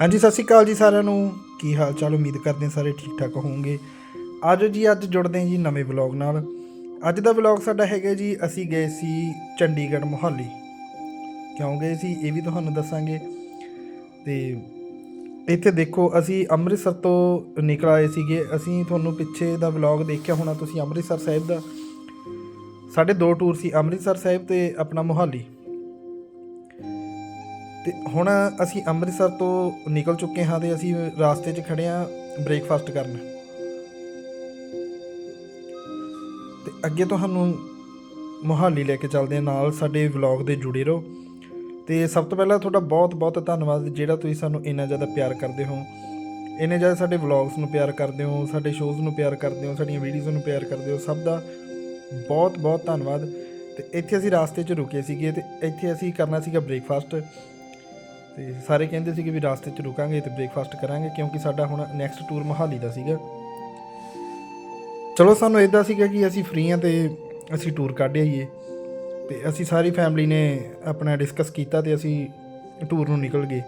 ਹਾਂਜੀ, ਸਤਿ ਸ਼੍ਰੀ ਅਕਾਲ ਜੀ ਸਾਰਿਆਂ ਨੂੰ। ਕੀ ਹਾਲ ਚਾਲ ਉਮੀਦ ਕਰਦੇ ਹਾਂ ਸਾਰੇ ਠੀਕ ਠਾਕ ਹੋਵੋਗੇ। ਆਜੋ ਜੀ, ਅੱਜ ਜੁੜਦੇ ਹਾਂ ਜੀ ਨਵੇਂ ਵਲੌਗ ਨਾਲ। ਅੱਜ ਦਾ ਵਲੌਗ ਸਾਡਾ ਹੈਗਾ ਜੀ, ਅਸੀਂ ਗਏ ਸੀ ਚੰਡੀਗੜ੍ਹ ਮੋਹਾਲੀ। ਕਿਉਂ ਗਏ ਸੀ, ਇਹ ਵੀ ਤੁਹਾਨੂੰ ਦੱਸਾਂਗੇ। ਤੇ ਇੱਥੇ ਦੇਖੋ, ਅਸੀਂ ਅੰਮ੍ਰਿਤਸਰ ਤੋਂ ਨਿਕਲ ਆਏ ਸੀਗੇ। ਅਸੀਂ ਤੁਹਾਨੂੰ ਪਿੱਛੇ ਦਾ ਵਲੌਗ ਦੇਖਿਆ ਹੋਣਾ, ਤੁਸੀਂ ਅੰਮ੍ਰਿਤਸਰ ਸਾਹਿਬ ਦਾ। ਸਾਡੇ ਦੋ ਟੂਰ ਸੀ, ਅੰਮ੍ਰਿਤਸਰ ਸਾਹਿਬ ਤੇ ਆਪਣਾ ਮੋਹਾਲੀ। ਤੇ ਹੁਣ ਅਸੀਂ ਅੰਮ੍ਰਿਤਸਰ ਤੋਂ ਨਿਕਲ ਚੁੱਕੇ ਹਾਂ ਤੇ ਅਸੀਂ ਰਾਸਤੇ 'ਚ ਖੜੇ ਹਾਂ ਬ੍ਰੇਕਫਾਸਟ ਕਰਨ। ਤੇ ਅੱਗੇ ਤੁਹਾਨੂੰ ਮੋਹਾਲੀ ਲੈ ਕੇ ਚੱਲਦੇ ਹਾਂ, ਨਾਲ ਸਾਡੇ ਵਲੌਗ ਦੇ ਜੁੜੇ ਰਹੋ। ਤੇ ਸਭ ਤੋਂ ਪਹਿਲਾਂ ਤੁਹਾਡਾ ਬਹੁਤ ਬਹੁਤ ਧੰਨਵਾਦ ਜਿਹੜਾ ਤੁਸੀਂ ਸਾਨੂੰ ਇੰਨਾ ਜ਼ਿਆਦਾ ਪਿਆਰ ਕਰਦੇ ਹੋ। ਇੰਨੇ ਜ਼ਿਆਦਾ ਸਾਡੇ ਵਲੌਗਸ ਨੂੰ ਪਿਆਰ ਕਰਦੇ ਹੋ, ਸਾਡੇ ਸ਼ੋਜ਼ ਨੂੰ ਪਿਆਰ ਕਰਦੇ ਹੋ, ਸਾਡੀਆਂ ਵੀਡੀਓਜ਼ ਨੂੰ ਪਿਆਰ ਕਰਦੇ ਹੋ, ਸਭ ਦਾ ਬਹੁਤ ਬਹੁਤ ਧੰਨਵਾਦ। ਤੇ ਇੱਥੇ ਅਸੀਂ ਰਾਸਤੇ 'ਚ ਰੁਕੇ ਸੀਗੇ ਤੇ ਇੱਥੇ ਅਸੀਂ ਕਰਨਾ ਸੀਗਾ ਬ੍ਰੇਕਫਾਸਟ। ਤੇ ਸਾਰੇ ਕਹਿੰਦੇ ਸੀਗੇ ਵੀ ਰਾਸਤੇ 'ਚ ਰੁਕਾਂਗੇ ਤੇ ਬ੍ਰੇਕਫਾਸਟ ਕਰਾਂਗੇ ਕਿਉਂਕਿ ਸਾਡਾ ਹੁਣ ਨੈਕਸਟ ਟੂਰ ਮਹਾਲੀ ਦਾ ਸੀਗਾ। ਚਲੋ ਸਾਨੂੰ ਇਦਾਂ ਸੀਗਾ ਕਿ ਅਸੀਂ ਫ੍ਰੀ ਹਾਂ ਤੇ ਅਸੀਂ ਟੂਰ ਕੱਢ ਆਈਏ। ਤੇ ਅਸੀਂ ਸਾਰੀ ਫੈਮਿਲੀ ਨੇ ਆਪਣਾ ਡਿਸਕਸ ਕੀਤਾ ਤੇ ਅਸੀਂ ਟੂਰ ਨੂੰ ਨਿਕਲ ਗਏ।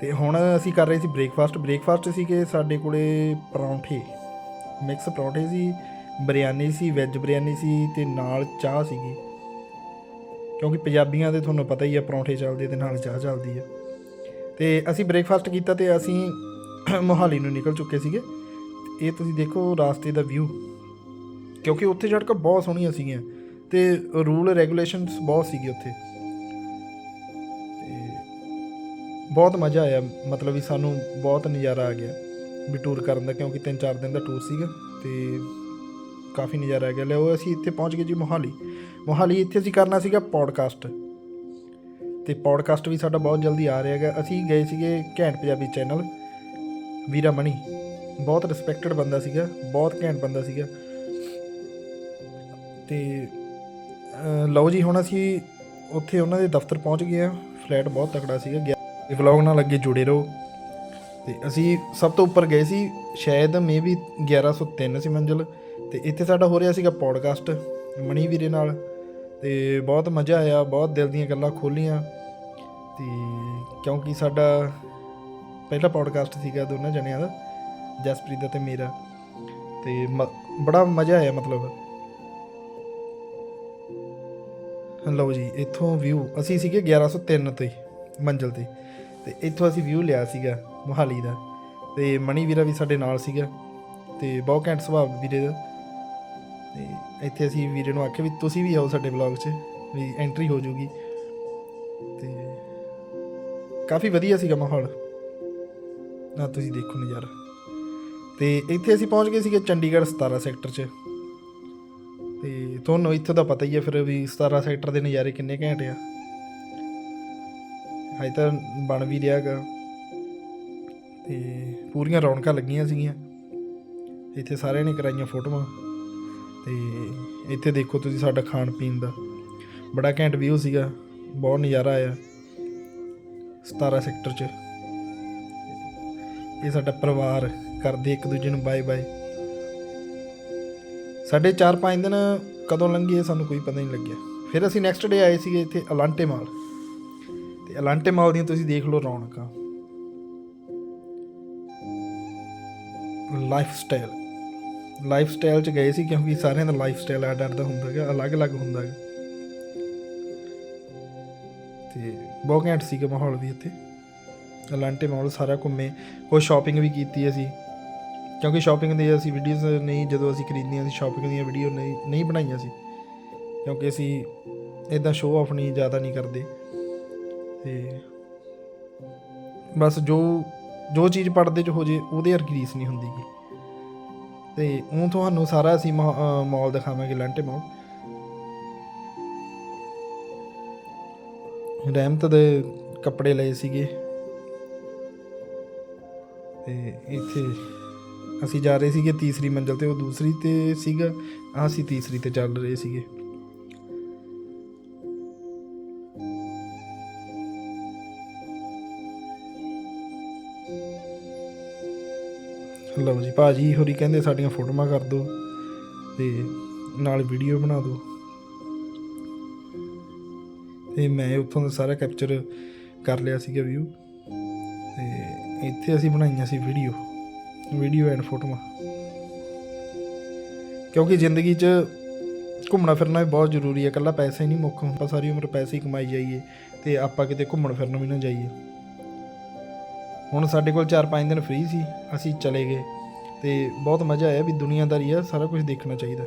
ਤੇ ਹੁਣ ਅਸੀਂ ਕਰ ਰਹੇ ਸੀ ਬ੍ਰੇਕਫਾਸਟ ਬ੍ਰੇਕਫਾਸਟ ਸੀਗੇ ਸਾਡੇ ਕੋਲੇ ਪਰੌਂਠੇ। ਮਿਕਸ ਪਰੌਂਠੇ ਸੀ, ਬਿਰਿਆਨੀ ਸੀ ਵੈਜ ਬਿਰਿਆਨੀ ਸੀ ਤੇ ਨਾਲ ਚਾਹ ਸੀਗੀ। ਕਿਉਂਕਿ ਪੰਜਾਬੀਆਂ ਦੇ ਤੁਹਾਨੂੰ ਪਤਾ ਹੀ ਆ ਪਰੌਂਠੇ ਚੱਲਦੇ ਤੇ ਨਾਲ ਚਾਹ ਚੱਲਦੀ ਆ। ਤੇ ਅਸੀਂ ਬ੍ਰੇਕਫਾਸਟ ਕੀਤਾ ਤੇ ਅਸੀਂ ਮੋਹਾਲੀ ਨੂੰ ਨਿਕਲ ਚੁੱਕੇ ਸੀਗੇ। ਇਹ ਤੁਸੀਂ ਦੇਖੋ ਰਾਸਤੇ ਦਾ ਵਿਊ ਕਿਉਂਕਿ ਉੱਥੇ ਸੜਕਾਂ ਬਹੁਤ ਸੋਹਣੀਆਂ ਸੀਗੀਆਂ ਤੇ ਰੂਲ ਰੈਗੂਲੇਸ਼ਨਸ ਬਹੁਤ ਸੀਗੇ ਉੱਥੇ। ਤੇ ਬਹੁਤ ਮਜ਼ਾ ਆਇਆ, ਮਤਲਬ ਵੀ ਸਾਨੂੰ ਬਹੁਤ ਨਜ਼ਾਰਾ ਆ ਗਿਆ ਵੀ ਟੂਰ ਕਰਨ ਦਾ, ਕਿਉਂਕਿ 3-4 ਦਿਨ ਦਾ ਟੂਰ ਸੀਗਾ ਤੇ ਕਾਫੀ ਨਜ਼ਾਰਾ ਆ ਗਿਆ। ਲਿਓ ਅਸੀਂ ਇੱਥੇ ਪਹੁੰਚ ਗਏ ਜੀ ਮੋਹਾਲੀ। ਮੋਹਾਲੀ ਇੱਥੇ ਅਸੀਂ ਕਰਨਾ ਸੀਗਾ ਪੌਡਕਾਸਟ ਤੇ ਪੌਡਕਾਸਟ ਵੀ ਸਾਡਾ ਬਹੁਤ ਜਲਦੀ ਆ ਰਿਹਾ ਹੈਗਾ। ਅਸੀਂ ਗਏ ਸੀਗੇ ਘੈਂਟ ਪੰਜਾਬੀ ਚੈਨਲ ਵੀਰਾ ਮਣੀ ਬਹੁਤ ਰਿਸਪੈਕਟਡ ਬੰਦਾ ਸੀਗਾ, ਬਹੁਤ ਘੈਂਟ ਬੰਦਾ ਸੀਗਾ। ਤੇ ਲਓ ਜੀ, ਹੁਣ ਅਸੀਂ ਉੱਥੇ ਉਹਨਾਂ ਦੇ ਦਫ਼ਤਰ ਪਹੁੰਚ ਗਏ ਆ ਫਲੈਟ ਬਹੁਤ ਤਕੜਾ ਸੀਗਾ, ਗਿਆ। ਇਹ ਵਲੌਗ ਨਾਲ ਅੱਗੇ ਜੁੜੇ ਰਹੋ। ਤੇ ਅਸੀਂ ਸਭ ਤੋਂ ਉੱਪਰ ਗਏ ਸੀ, ਸ਼ਾਇਦ ਮੇ ਵੀ 1103 ਸੀ ਮੰਜ਼ਿਲ। ਤੇ ਇੱਥੇ ਸਾਡਾ ਹੋ ਰਿਹਾ ਸੀਗਾ ਪੌਡਕਾਸਟ ਮਣੀ ਵੀਰੇ ਨਾਲ। ਤੇ ਬਹੁਤ ਮਜ਼ਾ ਆਇਆ, ਬਹੁਤ ਦਿਲ ਦੀਆਂ ਗੱਲਾਂ ਖੋਲੀਆਂ ਤੇ ਕਿਉਂਕਿ ਸਾਡਾ ਪਹਿਲਾ ਪੌਡਕਾਸਟ ਸੀਗਾ ਦੋਨਾਂ ਜਣਿਆਂ ਦਾ, ਜਸਪ੍ਰੀਤ ਦਾ ਤੇ ਮੇਰਾ ਤੇ ਮ- ਬੜਾ ਮਜ਼ਾ ਆਇਆ ਮਤਲਬ। ਲਓ ਜੀ, ਇੱਥੋਂ ਵਿਊ ਅਸੀਂ ਸੀਗੇ 1103 ਤੇ ਮੰਜ਼ਲ ਤੇ ਤੇ ਇੱਥੋਂ ਅਸੀਂ ਵਿਊ ਲਿਆ ਸੀਗਾ ਮੋਹਾਲੀ ਦਾ ਤੇ ਮਣੀ ਵੀਰਾ ਵੀ ਸਾਡੇ ਨਾਲ ਸੀਗਾ ਤੇ ਬਹੁਤ ਘੈਂਟ ਸੁਭਾਅ ਵੀਰੇ ਦਾ। ਤੇ ਇੱਥੇ ਅਸੀਂ ਵੀਰੇ ਨੂੰ ਆਖਿਆ ਵੀ ਤੁਸੀਂ ਵੀ ਆਓ ਸਾਡੇ ਵਲੌਗ 'ਚ, ਵੀ ਐਂਟਰੀ ਹੋ ਜੂਗੀ। ਤੇ ਕਾਫੀ ਵਧੀਆ ਸੀਗਾ ਮਾਹੌਲ। ਨਾ ਤੁਸੀਂ ਦੇਖੋ ਨਜ਼ਾਰਾ। ਤੇ ਇੱਥੇ ਅਸੀਂ ਪਹੁੰਚ ਗਏ ਸੀਗੇ ਚੰਡੀਗੜ੍ਹ 17 ਸੈਕਟਰ 'ਚ। ਤੇ ਤੁਹਾਨੂੰ ਇੱਥੋਂ ਦਾ ਪਤਾ ਹੀ ਹੈ ਫਿਰ ਵੀ 17 ਸੈਕਟਰ ਦੇ ਨਜ਼ਾਰੇ ਕਿੰਨੇ ਘੈਂਟ ਆ। ਹਜੇ ਤਾਂ ਬਣ ਵੀ ਰਿਹਾ ਗਾ ਤੇ ਪੂਰੀਆਂ ਰੌਣਕਾਂ ਲੱਗੀਆਂ ਸੀਗੀਆਂ। ਇੱਥੇ ਸਾਰਿਆਂ ਨੇ ਕਰਾਈਆਂ ਫੋਟੋਆਂ। ਤੇ ਇੱਥੇ ਦੇਖੋ ਤੁਸੀਂ ਸਾਡਾ ਖਾਣ ਪੀਣ ਦਾ। ਬੜਾ ਘੈਂਟ ਵਿਊ ਸੀਗਾ, ਬਹੁਤ ਨਜ਼ਾਰਾ ਆਇਆ। 17 ਸੈਕਟਰ 'ਚ। ਇਹ ਸਾਡਾ ਪਰਿਵਾਰ ਕਰਦੇ ਇੱਕ ਦੂਜੇ ਨੂੰ ਬਾਏ ਬਾਏ ਸਾਡੇ 4-5 ਦਿਨ ਕਦੋਂ ਲੰਘੇ ਸਾਨੂੰ ਕੋਈ ਪਤਾ ਨਹੀਂ ਲੱਗਿਆ। ਫਿਰ ਅਸੀਂ ਨੈਕਸਟ ਡੇ ਆਏ ਸੀਗੇ ਇੱਥੇ ਅਲਾਂਟੇ ਮਾਲ। ਤੇ ਅਲਾਂਟੇ ਮਾਲ ਦੀਆਂ ਤੁਸੀਂ ਦੇਖ ਲਓ ਰੌਣਕਾਂ। ਲਾਈਫ ਸਟਾਈਲ ਲਾਈਫ ਸਟਾਈਲ ਚ ਗਏ ਸੀ ਕਿਉਂਕਿ ਸਾਰਿਆਂ ਦਾ ਲਾਈਫ ਸਟਾਈਲ ਅੱਡ ਅੱਡ ਦਾ ਹੁੰਦਾ ਹੈਗਾ, ਅਲੱਗ-ਅਲੱਗ ਹੁੰਦਾ ਹੈਗਾ। ਤੇ ਬਹੁਤ ਘੈਂਟ ਸੀਗਾ ਮਾਹੌਲ ਵੀ ਇੱਥੇ। ਅਲਾਂਟੇ ਮਾਲ ਸਾਰਾ ਘੁੰਮੇ, ਕੋਈ ਸ਼ਾਪਿੰਗ ਵੀ ਕੀਤੀ ਅਸੀਂ। ਕਿਉਂਕਿ ਸ਼ਾਪਿੰਗ ਦੀ ਅਸੀਂ ਵੀਡੀਓਜ਼ ਨਹੀਂ, ਜਦੋਂ ਅਸੀਂ ਖਰੀਦੀਆਂ ਸੀ ਸ਼ਾਪਿੰਗ ਦੀਆਂ ਵੀਡੀਓ ਨਹੀਂ ਨਹੀਂ ਬਣਾਈਆਂ ਸੀ। ਕਿਉਂਕਿ ਅਸੀਂ ਇਦਾਂ ਸ਼ੋਅ ਆਫ ਨਹੀਂ, ਜ਼ਿਆਦਾ ਨਹੀਂ ਕਰਦੇ। ਤੇ ਬਸ ਜੋ ਜੋ ਚੀਜ਼ ਪੜਦੇ ਚ ਹੋ ਜੇ, ਉਹਦੇ ਵਰਗੀ ਰੀਸ ਨਹੀਂ ਹੁੰਦੀ ਗੀ। ਤੇ ਉਹ ਤੁਹਾਨੂੰ ਸਾਰਾ ਅਸੀਂ ਮਾਲ ਦਿਖਾਵਾਂਗੇ ਲਾਂਟੇ ਮਾਲ ਰਹਿਮਤ ਦੇ ਕੱਪੜੇ ਲਏ ਸੀਗੇ। ਤੇ ਇੱਥੇ ਅਸੀਂ ਜਾ ਰਹੇ ਸੀਗੇ ਤੀਸਰੀ ਮੰਜ਼ਲ ਤੇ, ਉਹ ਦੂਸਰੀ ਤੇ ਸੀਗਾ ਅਸੀਂ ਤੀਸਰੀ ਤੇ ਚੱਲ ਰਹੇ ਸੀਗੇ। ਲਓ ਜੀ ਭਾਜੀ ਹੋਰੀ ਕਹਿੰਦੇ ਸਾਡੀਆਂ ਫੋਟੋਆਂ ਕਰ ਦਿਓ ਤੇ ਨਾਲ ਵੀਡੀਓ ਬਣਾ ਦਿਓ। ਤੇ ਮੈਂ ਉੱਥੋਂ ਦਾ ਸਾਰਾ ਕੈਪਚਰ ਕਰ ਲਿਆ ਸੀਗਾ ਵਿਊ ਤੇ ਇੱਥੇ ਅਸੀਂ ਬਣਾਈਆਂ ਸੀ ਵੀਡੀਓ ਵੀਡੀਓ ਐਂਡ ਫੋਟੋਆਂ। ਕਿਉਂਕਿ ਜ਼ਿੰਦਗੀ 'ਚ ਘੁੰਮਣਾ ਫਿਰਨਾ ਵੀ ਬਹੁਤ ਜ਼ਰੂਰੀ ਹੈ, ਇਕੱਲਾ ਪੈਸੇ ਨਹੀਂ ਮੁੱਖ ਹੁੰਦਾ, ਸਾਰੀ ਉਮਰ ਪੈਸੇ ਹੀ ਕਮਾਈ ਜਾਈਏ ਤੇ ਆਪਾਂ ਕਿਤੇ ਘੁੰਮਣ ਫਿਰਨ ਵੀ ਨਾ ਜਾਈਏ। ਹੁਣ ਸਾਡੇ ਕੋਲ 4-5 ਦਿਨ ਫ੍ਰੀ ਸੀ, ਅਸੀਂ ਚਲੇ ਗਏ ਤੇ ਬਹੁਤ ਮਜ਼ਾ ਆਇਆ ਵੀ ਦੁਨੀਆਦਾਰੀ ਆ, ਸਾਰਾ ਕੁਝ ਦੇਖਣਾ ਚਾਹੀਦਾ।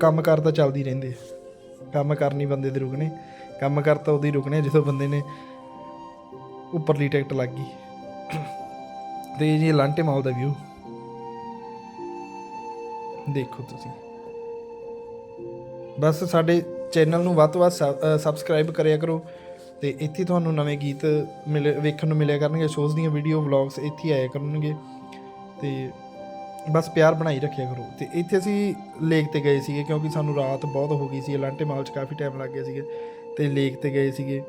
ਕੰਮ ਕਾਰ ਤਾਂ ਚੱਲਦੀ ਰਹਿੰਦੇ ਕੰਮ ਕਰ ਨਹੀਂ ਬੰਦੇ ਦੇ ਰੁਕਣੇ, ਕੰਮ ਕਰ ਤਾਂ ਉਦੋਂ ਹੀ ਰੁਕਣੇ ਜਦੋਂ ਬੰਦੇ ਨੇ ਉੱਪਰਲੀ ਟਿਕਟ ਲੱਗ ਗਈ। ਤੇ ਜੀ ਲਾਂਟੇ ਮਾਲ ਦਾ ਵਿਊ ਦੇਖੋ ਤੁਸੀਂ। ਬਸ ਸਾਡੇ ਚੈਨਲ ਨੂੰ ਵੱਧ ਤੋਂ ਵੱਧ ਸਬਸਕ੍ਰਾਈਬ ਕਰਿਆ ਕਰੋ। ਤੇ ਇੱਥੇ ਤੁਹਾਨੂੰ ਨਵੇਂ ਗੀਤ ਮਿਲ, ਵੇਖਣ ਨੂੰ ਮਿਲਿਆ ਕਰਨਗੇ ਸ਼ੋਜ਼ ਦੀਆਂ ਵੀਡੀਓ ਵਲੌਗਸ ਇੱਥੇ ਹੀ ਆਇਆ ਕਰਨਗੇ ਤੇ ਬਸ ਪਿਆਰ ਬਣਾਈ ਰੱਖਿਆ ਕਰੋ। ਤੇ ਇੱਥੇ ਅਸੀਂ ਲੇਕ ਤੇ ਗਏ ਸੀਗੇ ਕਿਉਂਕਿ ਸਾਨੂੰ ਰਾਤ ਬਹੁਤ ਹੋ ਗਈ ਸੀ ਲਾਂਟੇ ਮਾਲ 'ਚ ਕਾਫੀ ਟਾਈਮ ਲੱਗ ਗਿਆ ਸੀਗੇ ਤੇ ਲੇਕ ਤੇ ਗਏ ਸੀਗੇ।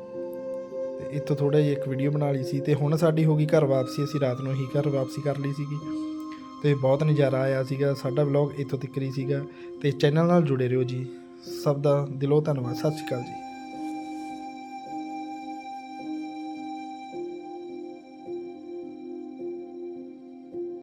ਤੇ ਇੱਥੋਂ ਥੋੜਾ ਜਿਹਾ ਇੱਕ ਵੀਡੀਓ ਬਣਾ ਲਈ ਸੀ ਤੇ ਹੁਣ ਸਾਡੀ ਹੋ ਗਈ ਘਰ ਵਾਪਸੀ, ਅਸੀਂ ਰਾਤ ਨੂੰ ਹੀ ਘਰ ਵਾਪਸੀ ਕਰ ਲਈ ਸੀਗੀ। ਤੇ ਬਹੁਤ ਨਜ਼ਾਰਾ ਆਇਆ ਸੀਗਾ, ਸਾਡਾ ਵਲੌਗ ਇੱਥੋਂ ਤੱਕ ਹੀ ਸੀਗਾ ਤੇ ਚੈਨਲ ਨਾਲ ਜੁੜੇ ਰਹੋ ਜੀ। ਸਭ ਦਾ ਦਿਲੋਂ ਧੰਨਵਾਦ, ਸਤਿ ਸ਼੍ਰੀ ਅਕਾਲ ਜੀ।